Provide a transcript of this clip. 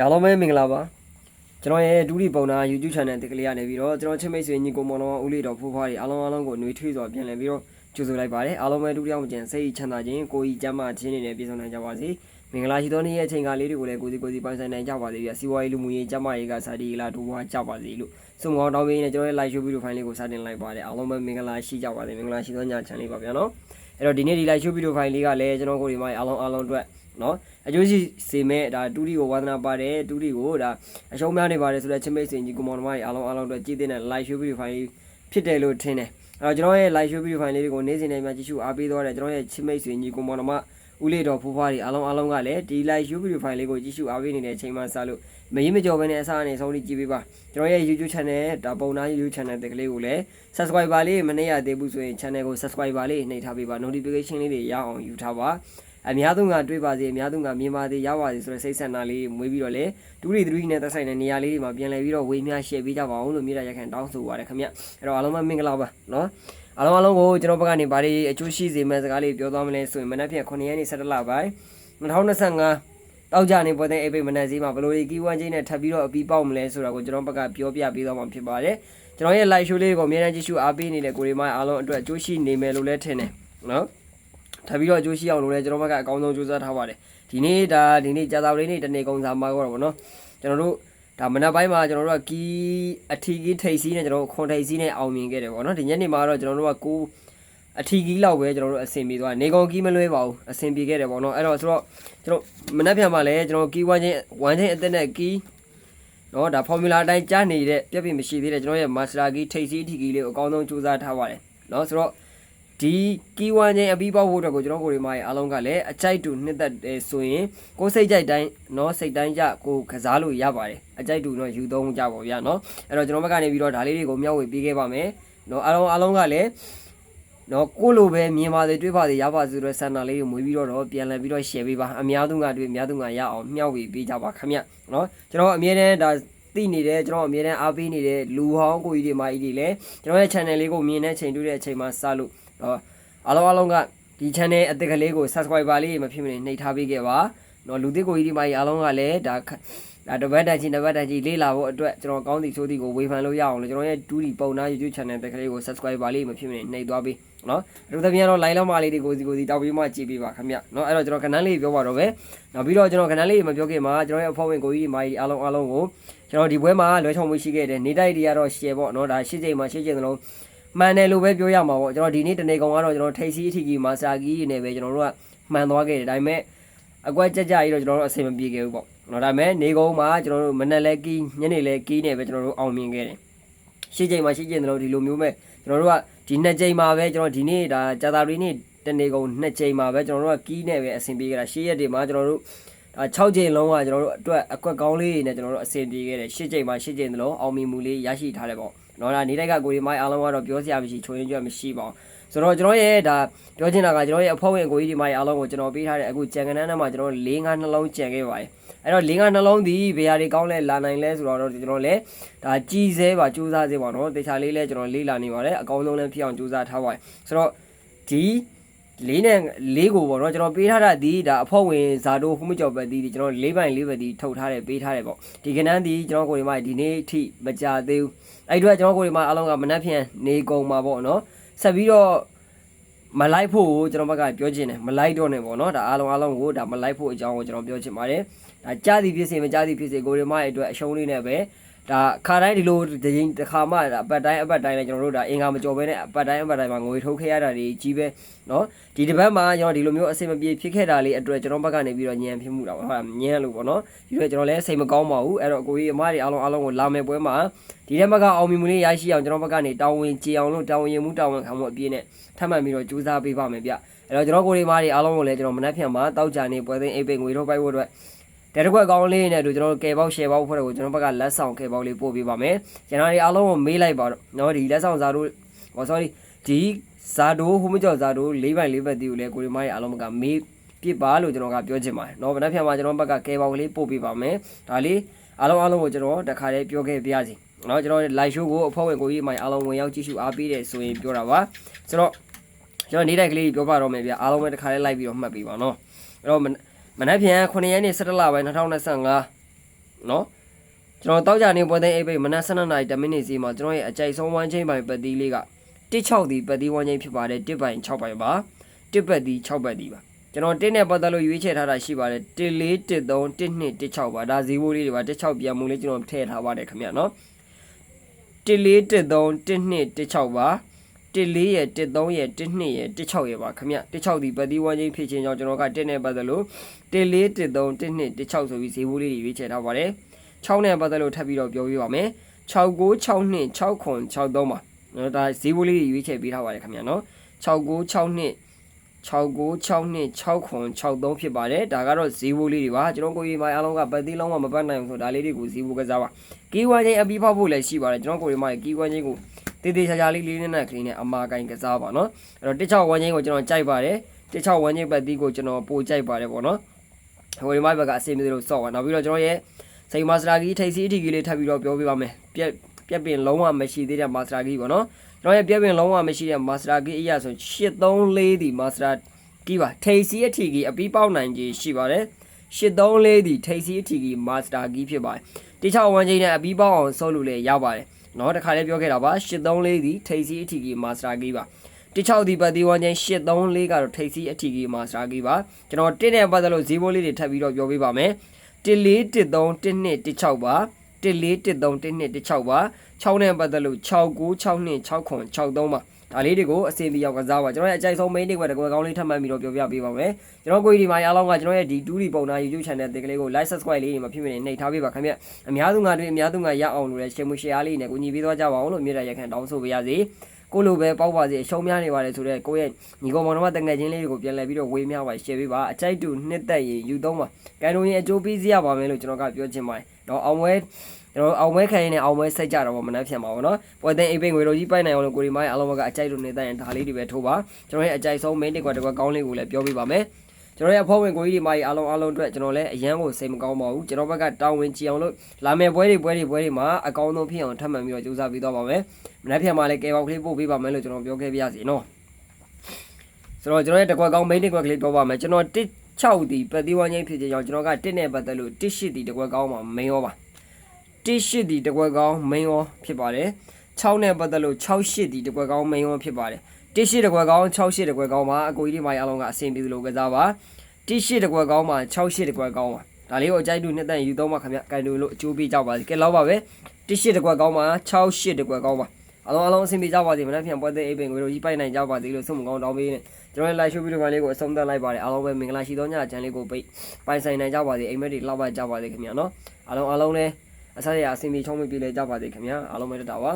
အားလုံးပဲမင်္ဂလာပါကျွန်တော်ရဲ့ဒူရီပုံနာ YouTube channel တစ်ကလေးရနေပြီးတော့ကျွန်တော်ချစ်မိတ်ဆွေညီကိုမောင်တော်ဦးလေးတော်ဖိုးဖွားတွေအားလုံးအားလုံးကိုနှွေးထွေးစွာပြန်လည်ပြီးတော့ကြိုဆိုလိုက်ပါတယ်အားလုံးပဲဒူရီအောင်ကျန်စိတ်ချမ်းသာခြင်းကိုယ်ဤကျမ်းမာခြင်းတွေနဲ့ပြည့်စုံနိုင်ကြပါစေမင်္ဂလာရှိသောနေ့ရဲ့အချိန်ကားလေးတွေကိုလည်းကိုယ်စီကိုယ်စီပိုင်ဆိုင်နိုင်ကြပါစေပြစီဝါရေးလူမှုရေးကျမ်းမာရေးကစာတီလာဒူဝါကြပါစေလို့ဆုမကောင်းတောင်းပေးနေကျွန်တော်ရဲ့ live show video file လေးကိုစတင်လိုက်ပါတယ်အားလုံးပဲမင်္ဂလာရှိကြပါစေမင်္ဂလာရှိသောညချမ်းလေးပါဗျာနော် အဲ့တော့ဒီနေ့ဒီ live show video file လေးကလည်းကျွန်တော်ကိုယ်ဒီမှာအားလုံးအားလုံးအတွက်နော်အကျိုးရှိစေမဲ့ဒါတူရီကိုဝါသနာပါတယ်တူရီကိုဒါအရှုံးများနေပါတယ်ဆိုတော့ချင်းမိတ်ဆွေညီကိုမောင်နှမတွေအားလုံးအားလုံးအတွက်ကြည့်တဲ့ live show video file ဖြစ်တယ်လို့ထင်တယ်အဲ့တော့ကျွန်တော်ရဲ့ live show video file လေးတွေကိုနေ့စဉ်နဲ့များကြည့်ရှုအားပေးသွားတယ်ကျွန်တော်ရဲ့ချင်းမိတ်ဆွေညီကိုမောင်နှမ ဦးလေးတော်ဖူးဖွားတွေအားလုံးအားလုံးကလည်းဒီ live show video file လေးကိုကြည့်ရှုအားပေးနေတဲ့အချိန်မှစလို့မရင်မကြော်ဘဲနဲ့အစားအနေဆုံးလေးကြည့်ပေးပါကျွန်တော်ရဲ့ YouTube channel ဒါပုံနာ YouTube channel တက်ကလေးကိုလည်း subscriber လေးမနှိမ့်ရသေးဘူးဆိုရင် channel ကို subscriber လေးနှိပ်ထားပေးပါ notification လေးတွေရအောင်ယူထားပါ အများဆုံးကတွေးပါစေအများဆုံးကမြင်ပါစေရပါစေဆိုတဲ့စိတ်ဆက်နာလေးမွေးပြီးတော့လေတူရီတူရီနဲ့သက်ဆိုင်တဲ့နေရာလေးတွေမှာပြန်လည်ပြီးတော့ဝေမျှ share ပေးကြပါအောင်လို့မြေတားရက်ခံတောင်းဆိုပါရခင်ဗျအဲ့တော့အားလုံးပဲမင်္ဂလာပါနော်အားလုံးအားလုံးကိုကျွန်တော်ဘက်ကနေဗားလေးအကျိုးရှိစေမယ့်စကားလေးပြောသွားမလဲဆိုရင်မနက်ဖြန်9ရက်နေ့17လပိုင်း2025တောက်ကြနေပေါ်တဲ့အိပိတ်မနက်စီးမှာဘယ်လိုဒီကီဝမ်ချင်းနဲ့ထပ်ပြီးတော့အပီးပေါက်မလဲဆိုတာကိုကျွန်တော်ဘက်ကပြောပြပေးသွားမှာဖြစ်ပါတယ်ကျွန်တော်ရဲ့ live show လေးကိုအများကြီးကြည့်ရှုအားပေးနေတဲ့ကိုရီမိုင်းအားလုံးအတွက်အကျိုးရှိနေမယ်လို့လည်းထင်တယ်နော် ထပ်ပြီးတော့အကျိုးရှိအောင်လို့လည်းကျွန်တော်ဘက်ကအကောင်းဆုံးကြိုးစားထားပါတယ်ဒီနေ့ဒါဒီနေ့ကြာသပတေးနေ့တနေ့ကုန်စာမှာတော့ဗောနော်ကျွန်တော်တို့ဒါမနက်ပိုင်းမှာကျွန်တော်တို့ကကီးအထီကီးထိတ်စီးနဲ့ကျွန်တော်တို့ခွန်ထိတ်စီးနဲ့အောင်မြင်ခဲ့တယ်ဗောနော်ဒီညနေမှာတော့ကျွန်တော်တို့ကကိုအထီကီးလောက်ပဲကျွန်တော်တို့အဆင်ပြေသွားနေကုန်ကီးမလွဲပါဘူးအဆင်ပြေခဲ့တယ်ဗောနော်အဲ့တော့ဆိုတော့ကျွန်တော်မနက်ဖြန်မှာလည်းကျွန်တော်ကီးဝမ်းချင်းဝမ်းချင်းအသက်နဲ့ကီးနော်ဒါ formula အတိုင်းကြားနေတဲ့ပြက်ပြမရှိသေးတဲ့ကျွန်တော်ရဲ့ master key ထိတ်စီးထီကီးလေးကိုအကောင်းဆုံးစူးစမ်းထားပါတယ်နော်ဆိုတော့ ဒီကီးဝမ်းချင်းအပြီးပေါက်ဖို့အတွက်ကိုကျွန်တော်ကိုရီမာရဲ့အားလုံးကလည်းအကြိုက်တူနှစ်သက်တယ်ဆိုရင်ကိုယ်စိတ်ကြိုက်တိုင်းနော်စိတ်တိုင်းကြကိုကစားလို့ရပါတယ်အကြိုက်တူတော့ယူသုံးကြပါဗျာနော်အဲ့တော့ကျွန်တော်ဘက်ကနေပြီးတော့ဒါလေးတွေကိုမျှဝေပေးခဲ့ပါမယ်နော်အားလုံးအားလုံးကလည်းနော်ကိုလိုပဲမြင်ပါစေတွေးပါစေရပါစေဆိုတဲ့ဆန္ဒလေးကိုမွေးပြီးတော့တော့ပြန်လည်ပြီးတော့ share ပေးပါအများသူကတွေ့အများသူကရအောင်မျှဝေပေးကြပါခင်ဗျနော်ကျွန်တော်အမြဲတမ်းဒါသိနေတယ်ကျွန်တော်အမြဲတမ်းအားပေးနေတဲ့လူဟောင်းကိုကြီးတွေမာကြီးတွေလည်းကျွန်တော်ရဲ့ channel လေးကိုမြင်တဲ့ချိန်တွေ့တဲ့အချိန်မှာစလို့ တော့အားလုံးအားလုံးကဒီ channel အသစ်ကလေးကို subscriber လေးမဖြစ်မနေနှိပ်ထားပေးခဲ့ပါနော်လူသစ်ကိုကြီးတွေမာကြီးအားလုံးကလည်းဒါဒါတပတ်တန်ချင်းတပတ်တန်ချင်းလေးလာဖို့အတွက်ကျွန်တော်ကောင်းသည်ဆိုသည်ကိုဝေဖန်လို့ရအောင်လို့ကျွန်တော်ရဲ့2ဒီပုံနာ YouTube channel တက်ကလေးကို subscriber လေးမဖြစ်မနေနှိပ်သွားပေးနော်အဲ့ဒါပြန်တော့ line လောက်မလေးတွေကိုစီကိုစီတောက်ပြီးမှကြည့်ပေးပါခင်ဗျနော်အဲ့တော့ကျွန်တော်ကဏ္ဍလေးပြောပါတော့ပဲနောက်ပြီးတော့ကျွန်တော်ကဏ္ဍလေးမပြောခင်မှာကျွန်တော်ရဲ့အဖော်ဝင်ကိုကြီးမာကြီးအားလုံးအားလုံးကိုကျွန်တော်ဒီပွဲမှာလွဲချောင်မှုရှိခဲ့တယ်နေတိုက်တွေကတော့ share ပေါ့နော်ဒါရှစ်ချိန်မှာရှစ်ချိန်သလုံး မှန်တယ်လို့ပဲပြောရမှာပေါ့ကျွန်တော်ဒီနေ့တနေ့ကောင်ကတော့ကျွန်တော်ထိတ်စီးအထီကြီးမာစာကြီးနေပဲကျွန်တော်တို့ကမှန်သွားခဲ့တယ်ဒါပေမဲ့အကွက်ကြကြကြီးတော့ကျွန်တော်တို့အဆင်မပြေခဲ့ဘူးပေါ့နော်ဒါပေမဲ့နေကုန်းမှာကျွန်တော်တို့မနက်လဲကီးညနေလဲကီးနေပဲကျွန်တော်တို့အောင်မြင်ခဲ့တယ်ရှစ်ချိန်မှာရှစ်ချိန်သလုံးဒီလိုမျိုးမဲ့ကျွန်တော်တို့ကဒီနှစ်ချိန်မှာပဲကျွန်တော်ဒီနေ့ဒါကြာတာရီနေ့တနေ့ကုန်နှစ်ချိန်မှာပဲကျွန်တော်တို့ကကီးနေပဲအဆင်ပြေခဲ့တာရှစ်ရက်တွေမှာကျွန်တော်တို့ဒါ6ချိန်လုံးကကျွန်တော်တို့အတွက်အကွက်ကောင်းလေးတွေနဲ့ကျွန်တော်တို့အဆင်ပြေခဲ့တယ်ရှစ်ချိန်မှာရှစ်ချိန်သလုံးအောင်မြင်မှုလေးရရှိထားတယ်ပေါ့ နော်ဒါနေတိုက်ကကိုရီမိုင်းအားလုံးကတော့ပြောစရာမရှိချိုးရင်းကြွမရှိပါဘူးဆိုတော့ကျွန်တော်ရဲ့ဒါပြောချင်တာကကျွန်တော်ရဲ့အဖွဲ့ဝင်ကိုကြီးဒီမိုင်းအားလုံးကိုကျွန်တော်ပေးထားတဲ့အခုကြံကနန်းထဲမှာကျွန်တော်၄၅နှလုံးကြံခဲ့ပါတယ်အဲ့တော့၄၅နှလုံးဒီဘယ်ဟာတွေကောင်းလဲလာနိုင်လဲဆိုတော့ကျွန်တော်လည်းဒါကြည်စဲပါစူးစမ်းစေပါတော့တေချာလေးလဲကျွန်တော်လေးလာနေပါတယ်အကောင်းဆုံးလည်းဖြစ်အောင်စူးစမ်းထားပါတယ်ဆိုတော့ဒီ လေးနဲ့လေးကိုပေါ့နော်ကျွန်တော်ပေးထားတာဒီဒါအဖွဲ့ဝင်ဇာတိုဖုံးမကျော်ပဲဒီကျွန်တော်၄ပိုင်၄ပဲဒီထုတ်ထားတယ်ပေးထားတယ်ပေါ့ဒီကနန်းဒီကျွန်တော်ကိုဒီမှာဒီနေ့အထိမကြသေးဘူးအဲ့အတွက်ကျွန်တော်ကိုဒီမှာအားလုံးကမနှက်ဖြန်နေကုန်မှာပေါ့နော်ဆက်ပြီးတော့မလိုက်ဖို့ကိုကျွန်တော်ဘက်ကပြောချင်တယ်မလိုက်တော့နဲ့ပေါ့နော်ဒါအားလုံးအားလုံးကိုဒါမလိုက်ဖို့အကြောင်းကိုကျွန်တော်ပြောချင်ပါတယ်ဒါကြားသည်ဖြစ်စေမကြားသည်ဖြစ်စေကိုရီမရဲ့အတွက်အရှုံးလေးနဲ့ပဲ ဒါခါတိုင်းဒီလိုတစ်ချိန်တစ်ခါမှဒါအပတ်တိုင်းအပတ်တိုင်းလည်းကျွန်တော်တို့ဒါအင်္ဂါမကြော်ဘဲနဲ့အပတ်တိုင်းအပတ်တိုင်းမှာငွေထုတ်ခဲ့ရတာတွေကြီးပဲเนาะဒီတစ်ပတ်မှာကျွန်တော်ဒီလိုမျိုးအဆင်မပြေဖြစ်ခဲ့တာလေးအတွက်ကျွန်တော်ဘက်ကနေပြီးတော့ညံဖြစ်မှုတာဟုတ်လားညံလို့ပေါ့နော်ဒီတော့ကျွန်တော်လည်းစိတ်မကောင်းပါဘူးအဲ့တော့အကိုကြီးအမတွေအားလုံးအားလုံးကိုလာမယ်ပွဲမှာဒီထဲမှာကအောင်မြင်မှုလေးရရှိအောင်ကျွန်တော်ဘက်ကနေတောင်းဝင်ကြေအောင်လို့တောင်းဝင်မှုတောင်းဝင်ခံမှုအပြည့်နဲ့ထပ်မံပြီးတော့ကြိုးစားပေးပါမယ်ဗျအဲ့တော့ကျွန်တော်ကိုကြီးအမတွေအားလုံးကိုလည်းကျွန်တော်မနှက်ဖြန်မှာတောက်ကြနေပွဲသိမ်းအိပ်ပိတ်ငွေထုတ်ပိုက်ဖို့အတွက် တဲတစ်ခွက်ကောင်းလေးနဲ့တို့ကျွန်တော်ကဲပေါက်ရှယ်ပေါက်ဖွဲ့ကိုကျွန်တော်ဘက်ကလက်ဆောင်ကဲပေါက်လေးပို့ပေးပါမယ်ကျွန်တော်ဒီအားလုံးကိုမေးလိုက်ပါတော့နော်ဒီလက်ဆောင်ဇာတို့ဟော sorry ဒီဇာတို့ဟိုမကျော်ဇာတို့၄ဘိုင်၄ဘက်တီးကိုလည်းကိုရီမားရဲ့အားလုံးကမေးပြပါလို့ကျွန်တော်ကပြောချင်ပါတယ်နော်ဗနက်ဖြန်မှာကျွန်တော်ဘက်ကကဲပေါက်ကလေးပို့ပေးပါမယ်ဒါလေးအားလုံးအားလုံးကိုကျွန်တော်တခါလေးပြောခဲ့ပြစီနော်ကျွန်တော် live show ကိုအဖွဲ့ဝင်ကိုကြီးမိုင်အားလုံးဝင်ရောက်ကြည့်ရှုအားပေးတယ်ဆိုရင်ပြောတာပါဆိုတော့ကျွန်တော်နေ့တိုင်းကလေးပြောပါတော့မယ်ဗျအားလုံးပဲတခါလေးလိုက်ပြီးတော့မှတ်ပေးပါနော်အဲ့တော့ မနက်ဖြန်9ရက်နေ့17လပိုင်း2025နော်ကျွန်တော်တောက်ကြနေပွဲသိမ်းအိပ်ပိတ်မနက်7:00နာရီ10မိနစ်စီမှာကျွန်တော်ရဲ့အကြိုက်ဆုံးဝမ်းချင်းပိုင်ပတ်တီးလေးက16ဒီပတ်တီးဝမ်းချင်းဖြစ်ပါတယ်1ပိုင်6ပိုင်ပါ1ပတ်တီး6ပတ်တီးပါကျွန်တော်တင်းနဲ့ပတ်သက်လို့ရွေးချယ်ထားတာရှိပါတယ်14 13 12 16ပါဒါဇီဝလေးတွေပါ16ပြန်မှုလေးကျွန်တော်ထည့်ထားပါတယ်ခင်ဗျနော်14 13 12 16ပါ 14ရဲ့13ရဲ့12ရဲ့16ရဲ့ပါခင်ဗျ16ဒီပတ်တီးဝမ်းချင်းဖြစ်ခြင်းကြောင့်ကျွန်တော်ကတင်းနဲ့ပတ်သက်လို့14 13 12 16ဆိုပြီးဇီဝလေးတွေရွေးချယ်ထားပါတယ်6နဲ့ပတ်သက်လို့ထပ်ပြီးတော့ပြောပြပါမယ်6962 69 63ပါနော်ဒါဇီဝလေးတွေရွေးချယ်ပေးထားပါတယ်ခင်ဗျနော်6962 6962 6963ဖြစ်ပါတယ်ဒါကတော့ဇီဝလေးတွေပါကျွန်တော်ကိုရီမိုင်အားလုံးကပတ်သေးလုံးမမပတ်နိုင်ဘူးဆိုဒါလေးတွေကိုဇီဝကစားပါကီဝမ်ချင်းအပြီးဖောက်ဖို့လည်းရှိပါတယ်ကျွန်တော်ကိုရီမိုင်ကီဝမ်ချင်းကို တေးသေးချာချာလေးလေးနဲ့နဲ့ကလေးနဲ့အမာကိုင်ကစားပါနော်အဲ့တော့16ဝမ်ချင်းကိုကျွန်တော်ကြိုက်ပါတယ်16ဝမ်ချင်းပတ်သေးကိုကျွန်တော်ပိုကြိုက်ပါတယ်ပေါ့နော်ကိုရီမိုင်ဘက်ကအစီအမီလို့စော့ပါနောက်ပြီးတော့ကျွန်တော်ရဲ့စိန်မာစတာကြီးထိတ်စီအထီကြီးလေးထပ်ပြီးတော့ပြောပြပါမယ်ပြက်ပြက်ပင်လုံးဝမရှိသေးတဲ့မာစတာကြီးပေါ့နော်ကျွန်တော်ရဲ့ပြက်ပင်လုံးဝမရှိတဲ့မာစတာကြီးအရာဆို834ဒီမာစတာကြီးပါထိတ်စီအထီကြီးအပြီးပေါက်နိုင်ကြီးရှိပါတယ်834ဒီထိတ်စီအထီကြီးမာစတာကြီးဖြစ်ပါတယ်တိချောက်ဝမ်းချင်းနဲ့အပြီးပေါက်အောင်ဆောလို့လည်းရပါတယ် နော်တခါလေးပြောခဲ့တာပါ834ဒီထိတ်စီအထီကြီးမာစတာကြီးပါ16ဒီပတ်ဒီဝမ်းချင်း834ကတော့ထိတ်စီအထီကြီးမာစတာကြီးပါကျွန်တော်တင်းတဲ့ပတ်သက်လို့ဇီဘိုလေးတွေထပ်ပြီးတော့ပြောပေးပါမယ်1413 12 16ပါ1413 12 16ပါ6နဲ့ပတ်သက်လို့6962 69 63ပါ ဒါလေးတွေကိုအစီအပြေရောက်ကစားပါကျွန်တော်ရဲ့အကြိုက်ဆုံး main တွေကတကွယ်ကောင်းလေးထပ်မှတ်ပြီးတော့ပြောပြပေးပါမယ်ကျွန်တော်ကိုကြီးဒီမှာအားလုံးကကျွန်တော်ရဲ့ဒီ 2D ပုံနာ YouTube channel တင်ကလေးကို like subscribe လေးတွေမှာဖြစ်ဖြစ်နေနှိပ်ထားပေးပါခင်ဗျအများစုငါတွေအများစုငါရအောင်လို့လည်း share မှု share လေးနဲ့ကိုညီပေးသွားကြပါအောင်လို့မြေတားရက်ခံတောင်းဆိုပေးရစေကိုလိုပဲပေါက်ပါစေအရှုံးများနေပါလေဆိုတော့ကိုရဲ့ညီကောင်မောင်နှမတငယ်ချင်းလေးတွေကိုပြန်လဲပြီးတော့ဝေးများပါ share ပေးပါအကြိုက်တူနှစ်သက်ရင်ယူသုံးပါကဲလို့ရင်အကျိုးပေးစီရပါမယ်လို့ကျွန်တော်ကပြောချင်ပါတယ်တော့အောင်ဝဲ ကျွန်တော်အောင်မဲခံရင်လည်းအောင်မဲစိတ်ကြတော့မနှက်ဖြစ်မှာပေါ့နော်ပွဲသိမ်းအိပ်ပိတ်ငွေလိုကြီးပိုက်နိုင်အောင်လို့ကိုရီမိုင်းအားလုံးကအကြိုက်လို့နေတဲ့ရင်ဒါလေးတွေပဲထိုးပါကျွန်တော်ရဲ့အကြိုက်ဆုံး main တစ်ကွက်တစ်ကွက်ကောင်းလေးကိုလည်းပြောပြပါမယ်ကျွန်တော်ရဲ့အဖွဲ့ဝင်ကိုကြီးဒီမိုင်းအားလုံးအားလုံးအတွက်ကျွန်တော်လည်းအရန်ကိုစိတ်မကောင်းပါဘူးကျွန်တော်ဘက်ကတောင်းဝင်ကြည့်အောင်လို့လာမယ့်ပွဲတွေပွဲတွေပွဲတွေမှာအကောင်းဆုံးဖြစ်အောင်ထပ်မံပြီးတော့ကြိုးစားပေးတော့ပါမယ်မနှက်ဖြစ်မှာလည်းကဲပေါက်ကလေးပို့ပေးပါမယ်လို့ကျွန်တော်ပြောခဲ့ပြရစီနော်ဆိုတော့ကျွန်တော်ရဲ့တစ်ကွက်ကောင်း main တစ်ကွက်ကလေးပြောပါမယ်ကျွန်တော်တစ်6ဒီပတ်တိဝိုင်းချင်းဖြစ်ခြင်းကြောင့်ကျွန်တော်ကတစ်နဲ့ပတ်သက်လို့တစ်8ဒီတစ်ကွက်ကောင်းမှာ main ရောပါ တစ်8ဒီတစ်ကွက်ကောင်း main ရောဖြစ်ပါတယ်6နဲ့ပတ်သက်လို့6 8ဒီတစ်ကွက်ကောင်း main ရောဖြစ်ပါတယ်တစ်8တစ်ကွက်ကောင်း6 8တစ်ကွက်ကောင်းမှာအကိုကြီးဒီမိုင်းအားလုံးကအဆင်ပြေလို့ကစားပါတစ်8တစ်ကွက်ကောင်းမှာ6 8တစ်ကွက်ကောင်းပါဒါလေးကိုအကြိုက်တူနှစ်တန်ယူတော့မှခင်ဗျကင်တူလို့အကျိုးပေးကြပါစေကဲလောက်ပါပဲတစ်8တစ်ကွက်ကောင်းမှာ6 8တစ်ကွက်ကောင်းပါအလုံးအလုံးအဆင်ပြေကြပါစေမနေ့ပြန်ပွဲတဲ့အိပ်ပင်ကိုတို့ကြီးပိုက်နိုင်ကြပါစေလို့ဆုမကောင်းတောင်းပေးနေကျွန်တော်ရဲ့ live show ဗီဒီယိုလေးကိုအဆုံးသတ်လိုက်ပါတယ်အားလုံးပဲမင်္ဂလာရှိသောညချမ်းလေးကိုပိတ်ပိုင်ဆိုင်နိုင်ကြပါစေအိမ်မက်တွေလောက်ပါကြပါစေခင်ဗျာနော်အားလုံးအားလုံးလည်း အဆက်ရအဆင်ပြေချုံးမပြေလေကြပါစေခင်ဗျာအားလုံးပဲတက်တာပါ